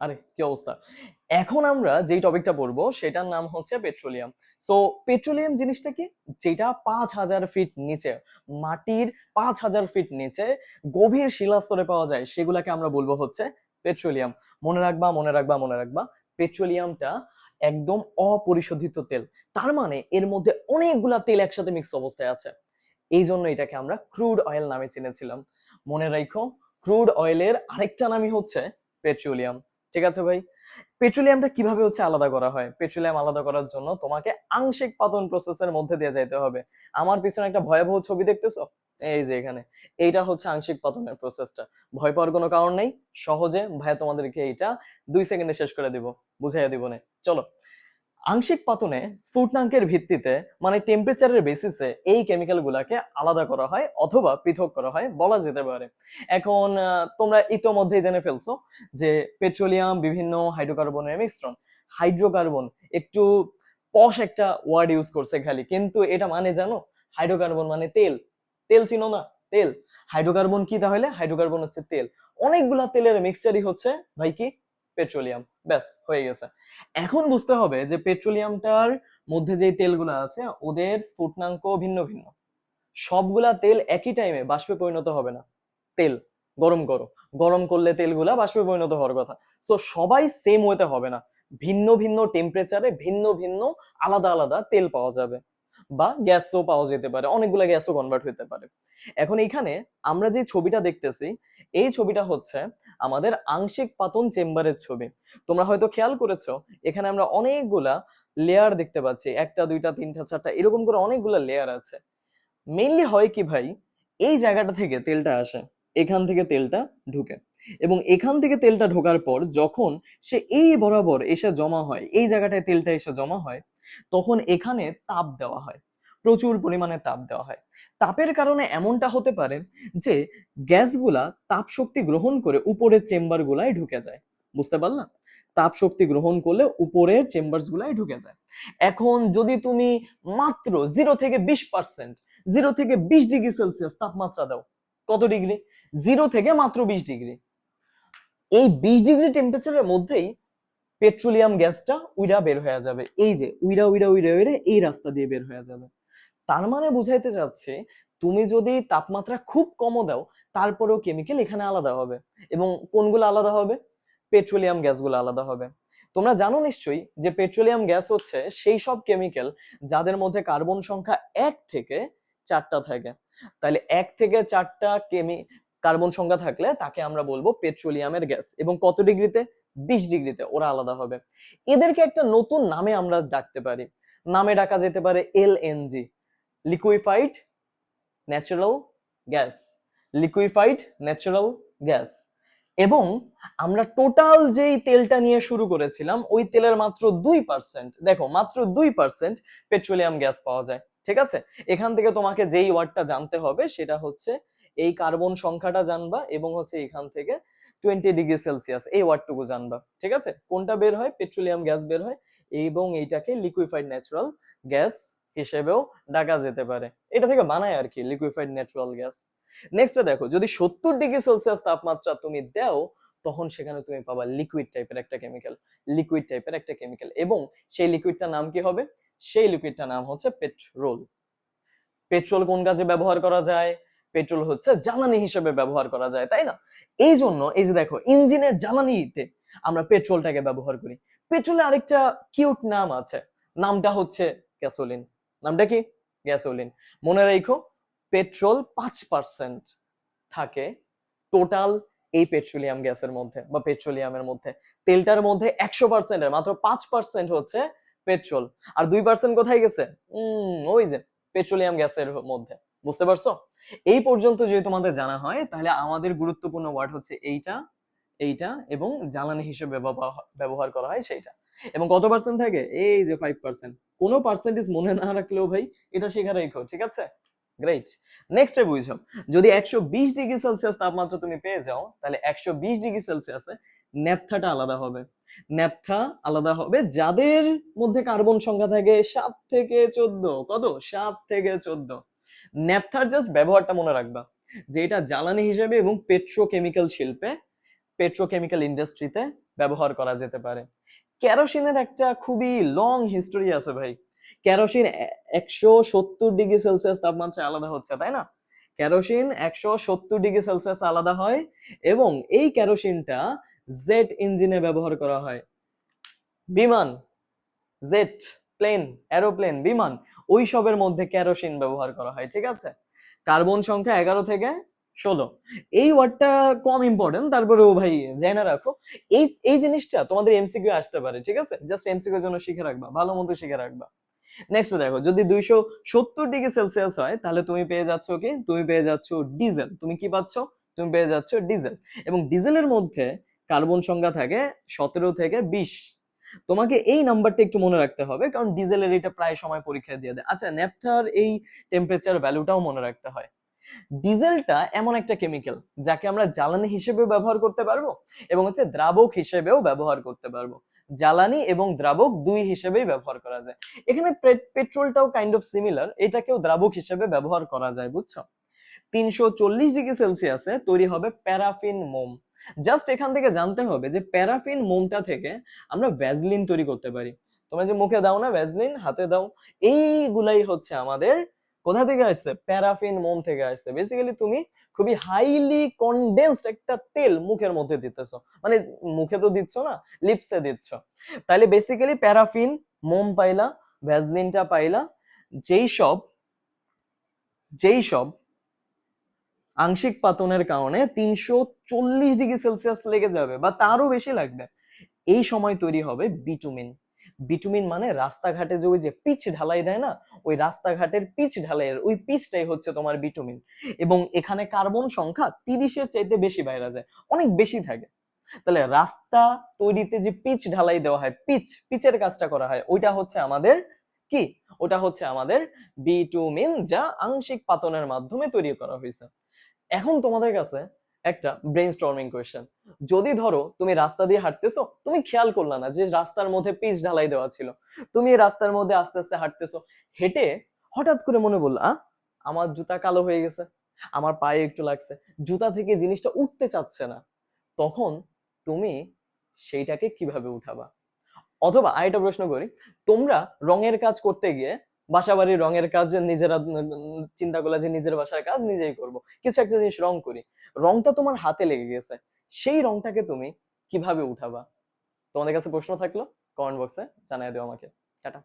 আরে, কি অবস্থা? এখন আমরা যেই টপিকটা পড়ব সেটার নাম হচ্ছে পেট্রোলিয়াম সো পেট্রোলিয়াম জিনিসটা কি? যেটা পাঁচ হাজার ফিট নিচে, মাটির পাঁচ হাজার ফিট নিচে গভীর শিলাস্তরে পাওয়া যায়, সেগুলাকে আমরা বলব হচ্ছে পেট্রোলিয়াম মনে রাখবা মনে রাখবা মনে রাখবা পেট্রোলিয়ামটা একদম অপরিশোধিত তেল। তার মানে এর মধ্যে অনেকগুলা তেল একসাথে মিক্স অবস্থায় আছে। এই জন্য এটাকে আমরা ক্রুড অয়েল নামে চিনেছিলাম। মনে রাখো ক্রুড অয়েলের আরেকটা নামই হচ্ছে পেট্রোলিয়াম ঠিক আছে ভাই? পেট্রোলিয়ামটা কীভাবে হচ্ছে আলাদা করা হয়? পেট্রোলিয়াম আলাদা করার জন্য তোমাকে আংশিক পাতন প্রসেসের মধ্যে দিয়ে যাইতে হবে। আমার পিছনে একটা ভয়াবহ ছবি দেখতেছো? এই যে এখানে। এইটা হচ্ছে আংশিক পাতনের প্রসেসটা ভয় পাওয়ার কোনো কারণ নেই। সহজে ভাইয়া তোমাদেরকে এইটা দুই সেকেন্ডে শেষ করে দিব। বুঝাইয়া দিব না। চলো। আংশিক পাতনে স্ফুটনাঙ্কের ভিত্তিতে মানে টেম্পারেচারের বেসিসে এই কেমিক্যাল গুলাকে আলাদা করা হয় অথবা পৃথক করা হয় বলা যেতে পারে। এখন তোমরা ইতোমধ্যেই জেনে ফেলছো যে পেট্রোলিয়াম বিভিন্ন হাইড্রোকার্বনের মিশ্রণ হাইড্রোকার্বন একটু পশ একটা ওয়ার্ড ইউজ করছে খালি। কিন্তু এটা মানে জানো? হাইড্রোকার্বন মানে তেল। তেল চিনো না? তেল। হাইড্রোকার্বন কি তাহলে? হাইড্রোকার্বন হচ্ছে তেল। অনেকগুলা তেলের মিক্সচারই হচ্ছে, ভাই কি? পেট্রোলিয়াম, ব্যাস, হয়ে গেছে। এখন বুঝতে হবে যে পেট্রোলিয়ামটার মধ্যে যে তেলগুলো আছে, ওদের স্ফুটনাঙ্ক ভিন্ন ভিন্ন। সবগুলা তেল একই টাইমে বাষ্পে পরিণত হবে না। তেল, গরম করো। গরম করলে তেলগুলা বাষ্পে পরিণত হওয়ার কথা। সো সবাই সেম ওয়েতে হবে না। ভিন্ন ভিন্ন টেম্পারেচারে ভিন্ন ভিন্ন আলাদা আলাদা তেল পাওয়া যাবে। বা গ্যাসও পাওয়া যেতে পারে। অনেকগুলো গ্যাসও কনভার্ট হতে পারে। এখন এখানে আমরা যে ছবিটা দেখতেছি এই ছবিটা হচ্ছে আমাদের আংশিক পাতন চেম্বারের ছবি। তোমরা হয়তো খেয়াল করেছ, এখানে আমরা অনেকগুলা লেয়ার দেখতে পাচ্ছি, একটা, দুইটা, তিনটা, চারটা, এরকম করে অনেকগুলা লেয়ার আছে। মেইনলি হয় কি ভাই, এই জায়গাটা থেকে তেলটা আসে, এখান থেকে তেলটা ঢুকে। এবং এখান থেকে তেলটা ঢোকার পর যখন সে এই বরাবর এসে জমা হয়, এই জায়গাটায় তেলটা এসে জমা হয়, তখন এখানে তাপ দেওয়া হয়। প্রচুর পরিমাণে তাপ দেওয়া হয়। তাপের কারণে এমনটা হতে পারে যে গ্যাসগুলা তাপ শক্তি গ্রহণ করে উপরের চেম্বার গুলায় ঢুকে যায়। বুঝতে পারলাম? তাপ শক্তি গ্রহণ করলে উপরের চেম্বারস গুলাই ঢুকে যায়। এখন যদি তুমি মাত্র জিরো থেকে বিশ পার্সেন্ট জিরো থেকে বিশ ডিগ্রি সেলসিয়াস তাপমাত্রা দাও, কত ডিগ্রি জিরো থেকে মাত্র বিশ ডিগ্রি এই বিশ ডিগ্রি টেম্পারেচারের মধ্যেই পেট্রোলিয়াম গ্যাসটা উইরা বের হয়ে যাবে। এই যে উইরা উইরা উইরা উইরা, এই রাস্তা দিয়ে বের হয়ে যাবে। তার মানে বুঝাইতে চাচ্ছে, তুমি যদি তাপমাত্রা খুব কমও দাও, তারপরেও কেমিক্যাল এখানে আলাদা হবে। এবং কোনগুলো আলাদা হবে? পেট্রোলিয়াম গ্যাসগুলো আলাদা হবে। তোমরা জানো নিশ্চয়ই যে পেট্রোলিয়াম গ্যাস হচ্ছে সেই সব কেমিক্যাল যাদের মধ্যে কার্বন সংখ্যা এক থেকে চারটা থাকে। তাহলে এক থেকে চারটা কেমি কার্বন সংখ্যা থাকলে তাকে আমরা বলব পেট্রোলিয়ামের গ্যাস এবং কত ডিগ্রিতে? বিশ ডিগ্রিতে ওরা আলাদা হবে। এদেরকে একটা নতুন নামে আমরা ডাকতে পারি। নামে ডাকা যেতে পারে LNG liquefied natural gas liquefied natural gas এবং আমরা টোটাল যেই তেলটা নিয়ে শুরু করেছিলাম, ওই তেলের মাত্র দুই পার্সেন্ট দেখো মাত্র দুই পার্সেন্ট পেট্রোলিয়াম গ্যাস পাওয়া যায়, ঠিক আছে? এখান থেকে তোমাকে যেই ওয়ার্ডটা জানতে হবে, সেটা হচ্ছে এই কার্বন সংখ্যাটা জানবা এবং হচ্ছে এখান থেকে টোয়েন্টি ডিগ্রি সেলসিয়াস, এই ওয়ার্ডটুকু জানবা, ঠিক আছে? কোনটা বের হয়? পেট্রোলিয়াম গ্যাস বের হয় এবং এইটাকে লিকুইফাইড ন্যাচারাল গ্যাস হিসেবেও ডাকা যেতে পারে। এটা থেকে বানায় আর কি লিকুইফাইড ন্যাচারাল গ্যাস নেক্সটে দেখো, যদি সত্তর ডিগ্রি সেলসিয়াস তাপমাত্রা তুমি দাও, তখন সেখানে তুমি পাবা লিকুইড টাইপের একটা কেমিক্যাল লিকুইড টাইপের একটা কেমিক্যাল এবং সেই লিকুইডটার নাম কি হবে? সেই লিকুইডটার নাম হচ্ছে পেট্রোল পেট্রোল কোন কাজে ব্যবহার করা যায়? পেট্রোল হচ্ছে জ্বালানি হিসেবে ব্যবহার করা যায়, তাই না? এই জন্য, এই যে দেখো, ইঞ্জিনের জ্বালানিতে আমরা পেট্রোলটাকে ব্যবহার করি। পেট্রোলের আরেকটা কিউট নাম আছে, নামটা হচ্ছে গ্যাসোলিন নামটা কি? গ্যাসোলিন। মনে রাখো, পেট্রোল পাঁচ পার্সেন্ট থাকে টোটাল এই পেট্রোলিয়াম গ্যাসের মধ্যে বা পেট্রোলিয়ামের মধ্যে। তেলটার মধ্যে একশো পার্সেন্টের মাত্র পাঁচ পার্সেন্ট হচ্ছে পেট্রোল। আর দুই পার্সেন্ট কোথায় গেছে? ওই যে পেট্রোলিয়াম গ্যাসের মধ্যে। বুঝতে পারছ? এই পর্যন্ত যদি তোমাদের জানা হয়, তাহলে আমাদের গুরুত্বপূর্ণ ওয়ার্ড হচ্ছে এইটা এইটা এবং জ্বালানি হিসেবে ব্যবহার করা হয় সেইটা। এবং কত পার্সেন্ট থাকে? এই যে ফাইভ পার্সেন্ট কোনো পার্সেন্টেজ মনে না রাখলেও ভাই, এটা শেখা রেখো, ঠিক আছে? গ্রেট নেক্সটে বুঝো, যদি একশো বিশ ডিগ্রি সেলসিয়াস তাপমাত্রা তুমি পেয়ে যাও, তাহলে একশো বিশ ডিগ্রি সেলসিয়াসে ন্যাপথাটা আলাদা হবে। ন্যাপথা আলাদা হবে যাদের মধ্যে কার্বন সংখ্যা থাকে সাত থেকে চোদ্দ। কত? সাত থেকে চোদ্দ। ন্যাপথার জাস্ট ব্যবহারটা মনে রাখবা, যে এটা জ্বালানি হিসেবে এবং পেট্রোকেমিক্যাল শিল্পে পেট্রোকেমিক্যাল ইন্ডাস্ট্রিতে ব্যবহার করা যেতে পারে। কেরোসিনের একটা খুবই লং হিস্টোরি আছে ভাই। কেরোসিন একশো সত্তর ডিগ্রি সেলসিয়াস তাপমাত্রায় আলাদা হচ্ছে, তাই না? কেরোসিন একশো সত্তর ডিগ্রি সেলসিয়াস আলাদা হয় এবং এই কেরোসিনটা জেট ইঞ্জিনে ব্যবহার করা হয়। বিমান জেট প্লেন এরোপ্লেন বিমান, ওই সবের মধ্যে কেরোসিন ব্যবহার করা হয়, ঠিক আছে? কার্বন সংখ্যা এগারো থেকে ষোলো। এই ওয়ার্ডটা কম ইম্পর্টেন্ট তারপরেও ভাই জেনে রাখো। এই এই জিনিসটা তোমাদের এমসিকিউ আসতে পারে, ঠিক আছে? জাস্ট এমসিকিউর জন্য শিখে রাখবা, ভালো মতো শিখে রাখবা। নেক্সট দেখো, যদি দুইশো সত্তর ডিগ্রি সেলসিয়াস হয়, তাহলে তুমি পেয়ে যাচ্ছ কি? তুমি পেয়ে যাচ্ছ ডিজেল তুমি কি পাচ্ছ? তুমি পেয়ে যাচ্ছ ডিজেল এবং ডিজেলের মধ্যে কার্বন সংখ্যা থাকে সতেরো থেকে বিশ। তোমাকে এই নাম্বারটা একটু মনে রাখতে হবে, কারণ ডিজেলের এটা প্রায় সময় পরীক্ষায় দিয়ে দেয়। আচ্ছা ন্যাপথার এই টেম্পারেচার ভ্যালুটাও মনে রাখতে হয়। ডিজেলটা এমন একটা কেমিক্যাল যাকে আমরা জ্বালানি হিসেবে ব্যবহার করতে পারব এবং হচ্ছে দ্রাবক হিসেবেও ব্যবহার করতে পারব। জ্বালানি এবং দ্রাবক দুই হিসেবেই ব্যবহার করা যায়। এখানে পেট্রোলটাও কাইন্ড অফ সিমিলার এটাকেও দ্রাবক হিসেবে ব্যবহার করা যায়, বুঝছ? তিনশো চল্লিশ ডিগ্রি সেলসিয়াসে তৈরি হবে প্যারাফিন মোম। জাস্ট এখান থেকে জানতে হবে যে প্যারাফিন মোমটা থেকে আমরা ভ্যাজলিন তৈরি করতে পারি। তোমরা যে মুখে দাও না ভ্যাজলিন হাতে দাও, এইগুলাই হচ্ছে আমাদের কোথা থেকে আসছে? প্যারাফিন মোম থেকে আসছে। বেসিক্যালি তুমি খুবই হাইলি কনডেন্সড একটা তেল মুখের মধ্যে দিতেছো। মানে মুখে তো দিচ্ছ না লিপসে দিচ্ছ। তাহলে বেসিক্যালি প্যারাফিন মোম পাইলা ভ্যাজলিনটা পাইলা, যেই সব যেই সব আংশিক পাতনের কারণে তিনশো চল্লিশ ডিগ্রি সেলসিয়াস লেগে যাবে বা তারও বেশি লাগবে। এই সময় তৈরি হবে বিটুমিন বিটুমিন মানে রাস্তাঘাটে যে ওই যে পিচ ঢালাই দেয় না, ওই রাস্তাঘাটের পিচ ঢালাইয়ের, ওই পিচটাই হচ্ছে তোমার বিটুমিন এবং এখানে কার্বন সংখ্যা তিরিশের চাইতে বেশি বাইরে যায়, অনেক বেশি থাকে। তাহলে রাস্তা তৈরিতে যে পিচ ঢালাই দেওয়া হয় পিচ পিচের কাজটা করা হয়, ওইটা হচ্ছে আমাদের কি? ওটা হচ্ছে আমাদের বিটুমিন যা আংশিক পাতনের মাধ্যমে তৈরি করা হয়েছে। এখন তোমাদের কাছে একটা ব্রেন স্টর্মিং কোয়েশ্চেন যদি ধরো তুমি রাস্তা দিয়ে হাঁটতেছো, তুমি খেয়াল করলা না যে রাস্তার মধ্যে পিচ ঢালাই দেওয়া ছিল। তুমি রাস্তার মধ্যে আস্তে আস্তে হাঁটতেছো, হেঁটে হঠাৎ করে মনে বলল আমার জুতা কালো হয়ে গেছে, আমার পায়ে একটু লাগছে, জুতা থেকে জিনিসটা উঠতে চাচ্ছে না। তখন তুমি সেইটাকে কীভাবে উঠাবা? অথবা আরেকটা প্রশ্ন করি, তোমরা রঙের কাজ করতে গিয়ে বাসা বাড়ির রঙের কাজ নিজেরা চিন্তা করলে যে নিজের বাসার কাজ নিজেই করব। কিছু একটা জিনিস রং করি। রংটা তোমার হাতে লেগে গেছে। সেই রংটাকে তুমি কীভাবে উঠাবা? তোমাদের কাছে প্রশ্ন থাকল? কমেন্ট বক্সে জানাই দিও আমাকে। টাটা।